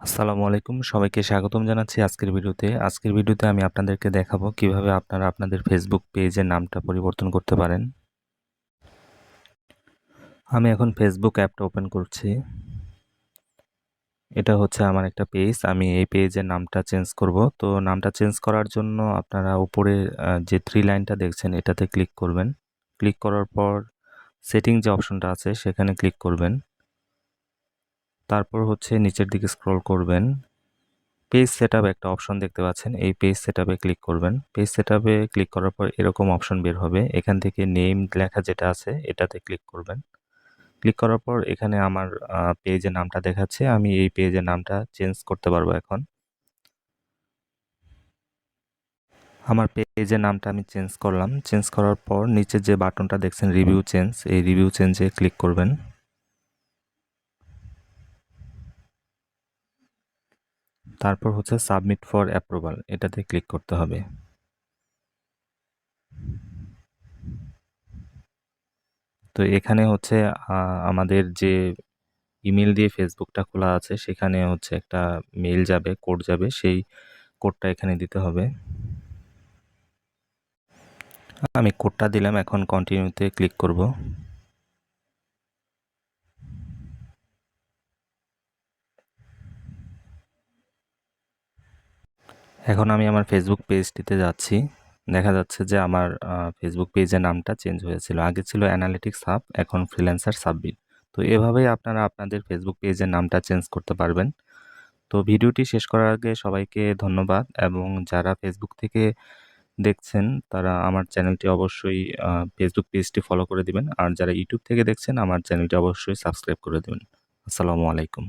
আসসালামু আলাইকুম। সবাইকে স্বাগতম জানাচ্ছি আজকের ভিডিওতে। আজকের ভিডিওতে আমি আপনাদেরকে দেখাবো কীভাবে আপনারা আপনাদের ফেসবুক পেজের নামটা পরিবর্তন করতে পারেন। আমি এখন ফেসবুক অ্যাপটা ওপেন করছি। এটা হচ্ছে আমার একটা পেজ আমি এই পেজের নামটা চেঞ্জ করব। তো নামটা চেঞ্জ করার জন্য আপনারা উপরে যে থ্রি লাইনটা দেখছেন, এটাতে ক্লিক করবেন। ক্লিক করার পর সেটিং যে অপশনটা আছে, সেখানে ক্লিক করবেন। তারপর হচ্ছে নিচের দিকে স্ক্রল করবেন। পেজ সেট একটা অপশন দেখতে পাচ্ছেন। এই পেজ সেট ক্লিক করবেন। পেজ সেট ক্লিক করার পর এরকম অপশন বের হবে। এখান থেকে নেম লেখা যেটা আছে, এটাতে ক্লিক করবেন। ক্লিক করার পর এখানে আমার পেজের নামটা দেখাচ্ছে। আমি এই পেজের নামটা চেঞ্জ করতে পারব এখন। আমার পেজের নামটা আমি চেঞ্জ করলাম। চেঞ্জ করার পর নিচে যে বাটনটা দেখছেন রিভিউ চেঞ্জ এই রিভিউ চেঞ্জে ক্লিক করবেন। তারপর হচ্ছে সাবমিট ফর অ্যাপ্রুভাল এটাতে ক্লিক করতে হবে। তো এখানে হচ্ছে আমাদের যে ইমেল দিয়ে ফেসবুকটা খোলা আছে, সেখানে হচ্ছে একটা মেল যাবে কোড যাবে, সেই কোডটা এখানে দিতে হবে। আমি কোডটা দিলাম, এখন কন্টিনিউতে ক্লিক করব। এখন আমি আমার ফেসবুক পেজটিতে যাচ্ছি। দেখা যাচ্ছে যে আমার ফেসবুক পেজের নামটা চেঞ্জ হয়েছিল। আগে ছিল অ্যানালিটিক্স হাব এখন ফ্রিল্যান্সার সাবমিট তো এভাবেই আপনারা আপনাদের ফেসবুক পেজের নামটা চেঞ্জ করতে পারবেন। তো ভিডিওটি শেষ করার আগে সবাইকে ধন্যবাদ এবং যারা ফেসবুক থেকে দেখছেন, তারা আমার চ্যানেলটি অবশ্যই ফেসবুক পেজটি ফলো করে দিবেন। আর যারা ইউটিউব থেকে দেখছেন, আমার চ্যানেলটি অবশ্যই সাবস্ক্রাইব করে দেবেন। আসসালামু আলাইকুম।